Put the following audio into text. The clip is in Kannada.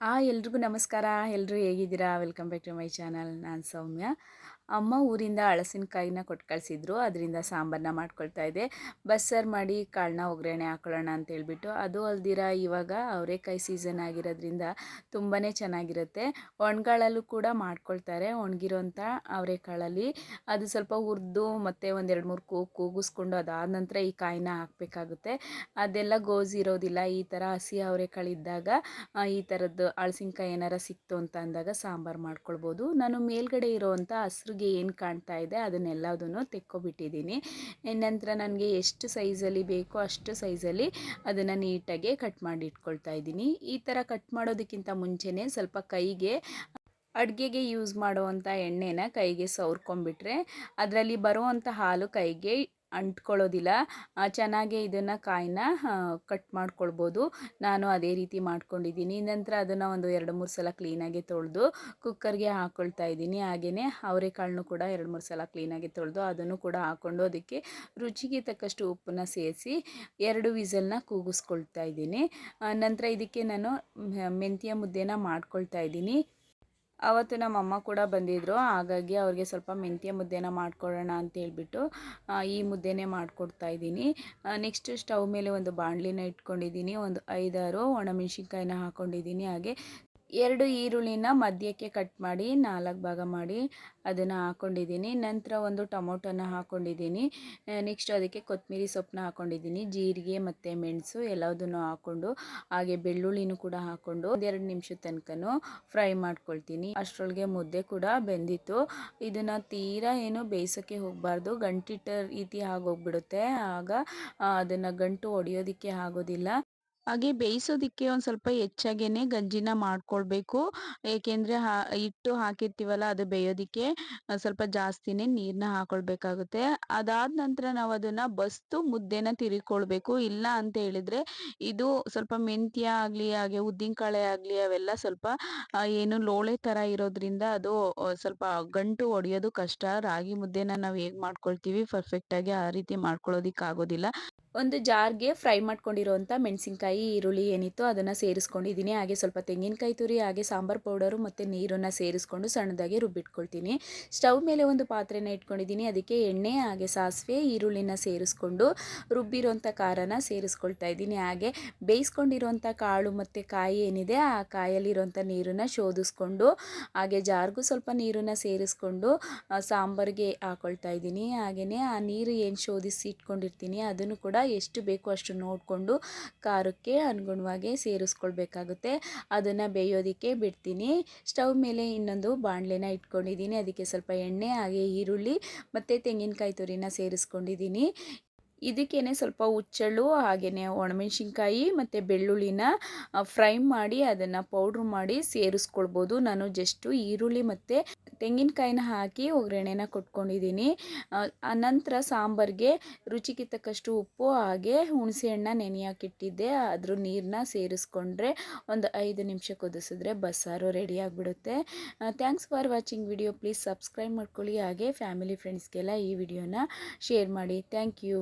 ಆ ಎಲ್ರಿಗೂ ನಮಸ್ಕಾರ. ಎಲ್ಲರೂ ಹೇಗಿದ್ದೀರಾ? Welcome back to my channel ನಾನು ಸೌಮ್ಯ. ಅಮ್ಮ ಊರಿಂದ ಹಳಸಿನಕಾಯಿನ ಕೊಟ್ಟು ಕಳಿಸಿದ್ರು. ಅದರಿಂದ ಸಾಂಬಾರನ್ನ ಮಾಡ್ಕೊಳ್ತಾ ಇದ್ದೆ ಬಸ್ಸಾರು ಮಾಡಿ ಕಾಳನ್ನ ಒಗ್ಗರಣೆ ಹಾಕೊಳ್ಳೋಣ ಅಂತ ಹೇಳ್ಬಿಟ್ಟು, ಅದು ಅಲ್ದಿರ ಇವಾಗ ಅವರೆಕಾಯಿ ಸೀಸನ್ ಆಗಿರೋದ್ರಿಂದ ತುಂಬಾ ಚೆನ್ನಾಗಿರುತ್ತೆ. ಒಣಗಾಳಲ್ಲೂ ಕೂಡ ಮಾಡ್ಕೊಳ್ತಾರೆ. ಒಣಗಿರೋಂಥ ಅವರೆಕಾಳಲ್ಲಿ ಅದು ಸ್ವಲ್ಪ ಹುರಿದು ಮತ್ತು ಒಂದೆರಡು ಮೂರು ಕೂ, ಕೂಗಿಸ್ಕೊಂಡು ಅದಾದ ನಂತರ ಈ ಕಾಯಿನ ಹಾಕಬೇಕಾಗುತ್ತೆ. ಅದೆಲ್ಲ ಗೋಜಿರೋದಿಲ್ಲ. ಈ ಥರ ಹಸಿ ಅವರೆಕಾಳಿದ್ದಾಗ ಈ ಥರದ್ದು ಹಳಸಿನ್ಕಾಯಿ ಏನಾರ ಸಿಕ್ತು ಅಂತ ಅಂದಾಗ ಸಾಂಬಾರು ಮಾಡ್ಕೊಳ್ಬೋದು. ನಾನು ಮೇಲ್ಗಡೆ ಇರೋವಂಥ ಹಸ್ರಿಗೆ ಏನು ಕಾಣ್ತಾ ಇದೆ ಅದನ್ನೆಲ್ಲದನ್ನು ತೆಕ್ಕೊಬಿಟ್ಟಿದ್ದೀನಿ. ನಂತರ ನನಗೆ ಎಷ್ಟು ಸೈಜಲ್ಲಿ ಬೇಕೋ ಅಷ್ಟು ಸೈಜಲ್ಲಿ ಅದನ್ನು ನೀಟಾಗಿ ಕಟ್ ಮಾಡಿ ಇಟ್ಕೊಳ್ತಾ ಇದ್ದೀನಿ. ಈ ಥರ ಕಟ್ ಮಾಡೋದಕ್ಕಿಂತ ಮುಂಚೆನೇ ಸ್ವಲ್ಪ ಕೈಗೆ ಅಡುಗೆಗೆ ಯೂಸ್ ಮಾಡುವಂಥ ಎಣ್ಣೆನ ಕೈಗೆ ಸವರ್ಕೊಂಡ್ಬಿಟ್ರೆ ಅದರಲ್ಲಿ ಬರುವಂಥ ಹಾಲು ಕೈಗೆ ಅಂಟ್ಕೊಳ್ಳೋದಿಲ್ಲ. ಚೆನ್ನಾಗೇ ಇದನ್ನು ಕಾಯಿನ ಕಟ್ ಮಾಡ್ಕೊಳ್ಬೋದು. ನಾನು ಅದೇ ರೀತಿ ಮಾಡ್ಕೊಂಡಿದ್ದೀನಿ. ನಂತರ ಅದನ್ನು ಒಂದು ಎರಡು ಮೂರು ಸಲ ಕ್ಲೀನಾಗಿ ತೊಳೆದು ಕುಕ್ಕರ್ಗೆ ಹಾಕ್ಕೊಳ್ತಾ ಇದ್ದೀನಿ. ಹಾಗೆಯೇ ಅವರೆಕಾಳನ್ನು ಕೂಡ ಎರಡು ಮೂರು ಸಲ ಕ್ಲೀನಾಗಿ ತೊಳೆದು ಅದನ್ನು ಕೂಡ ಹಾಕ್ಕೊಂಡು ಅದಕ್ಕೆ ರುಚಿಗೆ ತಕ್ಕಷ್ಟು ಉಪ್ಪನ್ನ ಸೇರಿಸಿ ಎರಡು ವಿಸಲ್ನ ಕೂಗಿಸ್ಕೊಳ್ತಾ ಇದ್ದೀನಿ. ನಂತರ ಇದಕ್ಕೆ ನಾನು ಮೆಂತ್ಯ ಮುದ್ದೆನ ಮಾಡ್ಕೊಳ್ತಾ ಇದ್ದೀನಿ. ಅವತ್ತು ನಮ್ಮ ಅಮ್ಮ ಕೂಡ ಬಂದಿದ್ದರು ಹಾಗಾಗಿ ಅವ್ರಿಗೆ ಸ್ವಲ್ಪ ಮೆಂತ್ಯ ಮುದ್ದೆನ ಮಾಡ್ಕೊಡೋಣ ಅಂತ ಹೇಳ್ಬಿಟ್ಟು ಈ ಮುದ್ದೆನೇ ಮಾಡಿಕೊಡ್ತಾ ಇದ್ದೀನಿ. ನೆಕ್ಸ್ಟ್ ಸ್ಟವ್ ಮೇಲೆ ಒಂದು ಬಾಣಲಿನ ಇಟ್ಕೊಂಡಿದ್ದೀನಿ. ಒಂದು ಐದಾರು ಒಣಮೆಣ್ಸಿನ್ಕಾಯಿನ ಹಾಕ್ಕೊಂಡಿದ್ದೀನಿ ಹಾಗೆ ಎರಡು ಈರುಳ್ಳಿನ ಮಧ್ಯಕ್ಕೆ ಕಟ್ ಮಾಡಿ, ನಾಲ್ಕು ಭಾಗ ಮಾಡಿ ಅದನ್ನು ಹಾಕ್ಕೊಂಡಿದ್ದೀನಿ ನಂತರ ಒಂದು ಟೊಮೊಟೊನ ಹಾಕ್ಕೊಂಡಿದ್ದೀನಿ ನೆಕ್ಸ್ಟ್ ಅದಕ್ಕೆ ಕೊತ್ತಂಬರಿ ಸೊಪ್ಪನ್ನ ಹಾಕ್ಕೊಂಡಿದ್ದೀನಿ ಜೀರಿಗೆ ಮತ್ತು ಮೆಣಸು ಎಲ್ಲದನ್ನು ಹಾಕ್ಕೊಂಡು ಹಾಗೆ ಬೆಳ್ಳುಳ್ಳಿನೂ ಕೂಡ ಹಾಕ್ಕೊಂಡು ಒಂದೆರಡು ನಿಮಿಷದ ತನಕನೂ ಫ್ರೈ ಮಾಡ್ಕೊಳ್ತೀನಿ. ಅಷ್ಟರೊಳಗೆ ಮುದ್ದೆ ಕೂಡ ಬೆಂದಿತ್ತು. ಇದನ್ನು ತೀರಾ ಏನು ಬೇಯಿಸೋಕ್ಕೆ ಹೋಗಬಾರ್ದು. ಗಂಟಿಟ್ಟ ರೀತಿ ಆಗೋಗ್ಬಿಡುತ್ತೆ. ಆಗ ಅದನ್ನು ಗಂಟು ಒಡೆಯೋದಕ್ಕೆ ಆಗೋದಿಲ್ಲ. ಹಾಗೆ ಬೇಯಿಸೋದಿಕ್ಕೆ ಒಂದು ಸ್ವಲ್ಪ ಹೆಚ್ಚಾಗೇನೆ ಗಂಜಿನ ಮಾಡ್ಕೊಳ್ಬೇಕು. ಏಕೆಂದರೆ ಹಿಟ್ಟು ಹಾಕಿರ್ತೀವಲ್ಲ ಅದು ಬೇಯೋದಿಕ್ಕೆ ಸ್ವಲ್ಪ ಜಾಸ್ತಿನೇ ನೀರನ್ನ ಹಾಕೊಳ್ಬೇಕಾಗುತ್ತೆ. ಅದಾದ ನಂತರ ನಾವು ಅದನ್ನು ಬಸ್ತು ಮುದ್ದೆನ ತಿರುಗ್ಕೊಳ್ಬೇಕು ಇಲ್ಲ ಅಂತ ಹೇಳಿದ್ರೆ ಇದು ಸ್ವಲ್ಪ ಮೆಂತ್ಯ ಆಗಲಿ, ಹಾಗೆ ಉದ್ದಿನಕಾಳೆ ಆಗಲಿ, ಅವೆಲ್ಲ ಸ್ವಲ್ಪ ಏನು ಲೋಳೆ ಥರ ಇರೋದ್ರಿಂದ ಅದು ಸ್ವಲ್ಪ ಗಂಟು ಒಡೆಯೋದು ಕಷ್ಟ. ರಾಗಿ ಮುದ್ದೆನ ನಾವು ಹೇಗೆ ಮಾಡ್ಕೊಳ್ತೀವಿ ಪರ್ಫೆಕ್ಟಾಗಿ ಆ ರೀತಿ ಮಾಡ್ಕೊಳ್ಳೋದಿಕ್ಕೆ ಆಗೋದಿಲ್ಲ ಒಂದು ಜಾರ್ಗೆ ಫ್ರೈ ಮಾಡ್ಕೊಂಡಿರೋವಂಥ ಮೆಣಸಿನ್ಕಾಯಿ, ಈರುಳ್ಳಿ ಏನಿತ್ತು ಅದನ್ನು ಸೇರಿಸ್ಕೊಂಡಿದ್ದೀನಿ. ಹಾಗೆ ಸ್ವಲ್ಪ ತೆಂಗಿನಕಾಯಿ ತುರಿ, ಹಾಗೆ ಸಾಂಬಾರು ಪೌಡರು ಮತ್ತು ನೀರನ್ನು ಸೇರಿಸ್ಕೊಂಡು ಸಣ್ಣದಾಗಿ ರುಬ್ಬಿಟ್ಕೊಳ್ತೀನಿ. ಸ್ಟವ್ ಮೇಲೆ ಒಂದು ಪಾತ್ರೆನ ಇಟ್ಕೊಂಡಿದ್ದೀನಿ. ಅದಕ್ಕೆ ಎಣ್ಣೆ, ಹಾಗೆ ಸಾಸಿವೆ, ಈರುಳ್ಳಿನ ಸೇರಿಸ್ಕೊಂಡು ರುಬ್ಬಿರೋಂಥ ಖಾರನ ಸೇರಿಸ್ಕೊಳ್ತಾ ಇದ್ದೀನಿ. ಹಾಗೆ ಬೇಯಿಸ್ಕೊಂಡಿರೋಂಥ ಕಾಳು ಮತ್ತು ಕಾಯಿ ಏನಿದೆ, ಆ ಕಾಯಲ್ಲಿರೋಂಥ ನೀರನ್ನು ಶೋಧಿಸ್ಕೊಂಡು, ಹಾಗೆ ಜಾರ್ಗೂ ಸ್ವಲ್ಪ ನೀರನ್ನು ಸೇರಿಸ್ಕೊಂಡು ಸಾಂಬಾರಿಗೆ ಹಾಕೊಳ್ತಾ ಇದ್ದೀನಿ. ಹಾಗೆಯೇ ಆ ನೀರು ಏನು ಶೋಧಿಸಿ ಇಟ್ಕೊಂಡಿರ್ತೀನಿ, ಅದನ್ನು ಕೂಡ ಎಷ್ಟು ಬೇಕೋ ಅಷ್ಟು ನೋಡಿಕೊಂಡು ಖಾರಕ್ಕೆ ಅನುಗುಣವಾಗಿ ಸೇರಿಸ್ಕೊಳ್ಬೇಕಾಗುತ್ತೆ. ಅದನ್ನು ಬೇಯೋದಕ್ಕೆ ಬಿಡ್ತೀನಿ. ಸ್ಟವ್ ಮೇಲೆ ಇನ್ನೊಂದು ಬಾಣಲೆನ ಇಟ್ಕೊಂಡಿದ್ದೀನಿ. ಅದಕ್ಕೆ ಸ್ವಲ್ಪ ಎಣ್ಣೆ ಹಾಗೆ ಈರುಳ್ಳಿ ಮತ್ತು ತೆಂಗಿನಕಾಯಿ ತುರಿನ ಸೇರಿಸ್ಕೊಂಡಿದ್ದೀನಿ. ಇದಕ್ಕೇ ಸ್ವಲ್ಪ ಹುಚ್ಚಳ್ಳು ಹಾಗೆಯೇ ಒಣಮೆಣ್ಸಿನ್ಕಾಯಿ ಮತ್ತು ಬೆಳ್ಳುಳ್ಳಿನ ಫ್ರೈ ಮಾಡಿ ಅದನ್ನು ಪೌಡ್ರ್ ಮಾಡಿ ಸೇರಿಸ್ಕೊಳ್ಬೋದು. ನಾನು ಜಸ್ಟು ಈರುಳ್ಳಿ ಮತ್ತು ತೆಂಗಿನಕಾಯಿನ ಹಾಕಿ ಒಗ್ಗರಣೆನ ಕೊಟ್ಕೊಂಡಿದ್ದೀನಿ. ಆನಂತರ ಸಾಂಬಾರಿಗೆ ರುಚಿಗೆ ತಕ್ಕಷ್ಟು ಉಪ್ಪು, ಹಾಗೆ ಹುಣಸೆಹಣ್ಣ ನೆನೆಯಾಕಿಟ್ಟಿದ್ದೆ ಅದ್ರ ನೀರನ್ನ ಸೇರಿಸ್ಕೊಂಡ್ರೆ ಒಂದು ಐದು ನಿಮಿಷ ಕುದಿಸಿದ್ರೆ ಬಸ್ಸಾರು ರೆಡಿ ಆಗಿಬಿಡುತ್ತೆ. Thanks for watching video please subscribe ಮಾಡ್ಕೊಳ್ಳಿ. ಹಾಗೆ ಫ್ಯಾಮಿಲಿ ಫ್ರೆಂಡ್ಸ್ಗೆಲ್ಲ ಈ ವಿಡಿಯೋನ ಶೇರ್ ಮಾಡಿ. Thank you